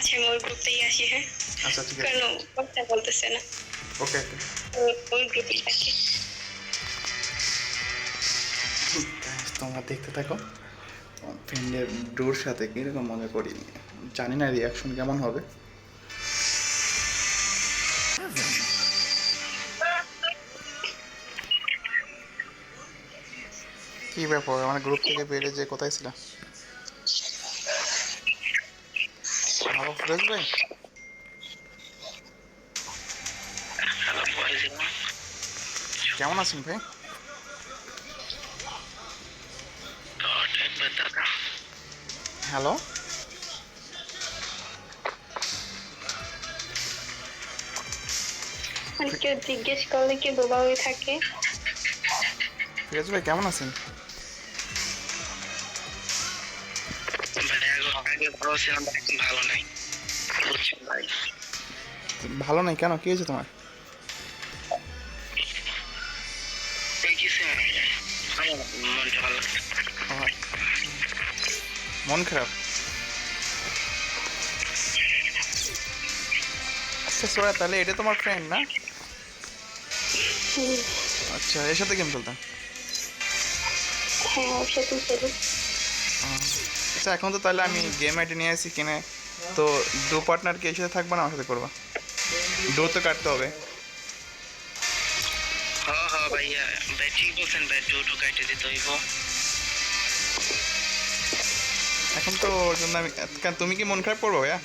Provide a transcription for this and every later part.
আচ্ছা আমি ওই গ্রুপেই আসি হ্যাঁ? আচ্ছা ঠিক আছে। কারণ কথা বলতেছে না? ওকে ওকে। ওই গ্রুপেই আসি। তোমরা দেখতে থাকো। ফ্রেন্ডের ডোর সাথে কীরকম মনে করি জানি না রিয়াকশন কেমন হবে। কি ব্যাপার? আমার গ্রুপ থেকে বেরিয়ে যে কোথায় ছিল? হ্যালো ভাই কেমন আছেন ভাই হ্যালো কেউ জিজ্ঞেস করলে কি বোবা হয়ে থাকে ফিরোজ ভাই কেমন আছেন মানে ভালো ছিলাম এখন ভালো নাই ভালো নাই কেন? কি হয়েছে তোমার? মন খারাপ? আচ্ছা সোরা তাহলে এটা তোমার ফ্রেন্ড না? আচ্ছা এর সাথে গেম খেলতাম। হ্যাঁ ওর সাথে আচ্ছা এখন তো তাহলে আমি গেম আইডি নিয়ে আসি কিনে। তো দু পার্টনার কি এর সাথে থাকবে না আমার সাথে করবা? ডো তো কাটতে হবে। হ্যাঁ হ্যাঁ ভাইয়া। ভাই ঠিক বলছেন ভাই টু কাইটে দিতে হইব। এখন তো ওর জন্য আমি তুমি কি মন খারাপ করব ভাইয়া?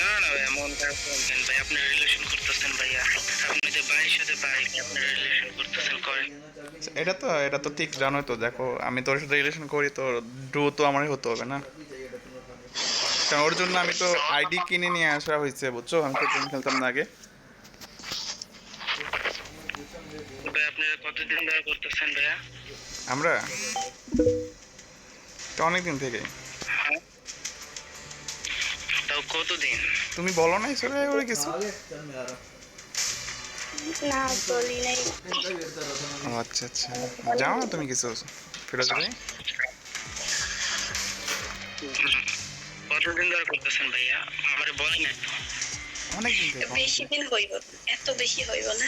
না না ভাই মন খারাপ করবেন ভাই আপনি রিলেশন এটা তো এটা তো ঠিক জানোই তো দেখো আমি তোর সাথে রিলেশন করি তো ডো তো আমারই হতে হবে না? কারণ ওর জন্য আমি তো আইডি কিনে নিয়ে আসা হয়েছে বুঝছ? আমি তো গেম খেলতাম না আগে। আমরা? তো অনেক দিন থেকে। হ্যাঁ। কতদিন? তুমি বলো নাই সরে ওরে কিছু। না বলি নাই। ও আচ্ছা আচ্ছা। যাও না তুমি কিছু। ফিরোজ ভাই? কতদিন ধরে করতেছেন ভাইয়া? আমারে বলেন না। অনেক দিন বেশি দিন হইব এত বেশি হইব না।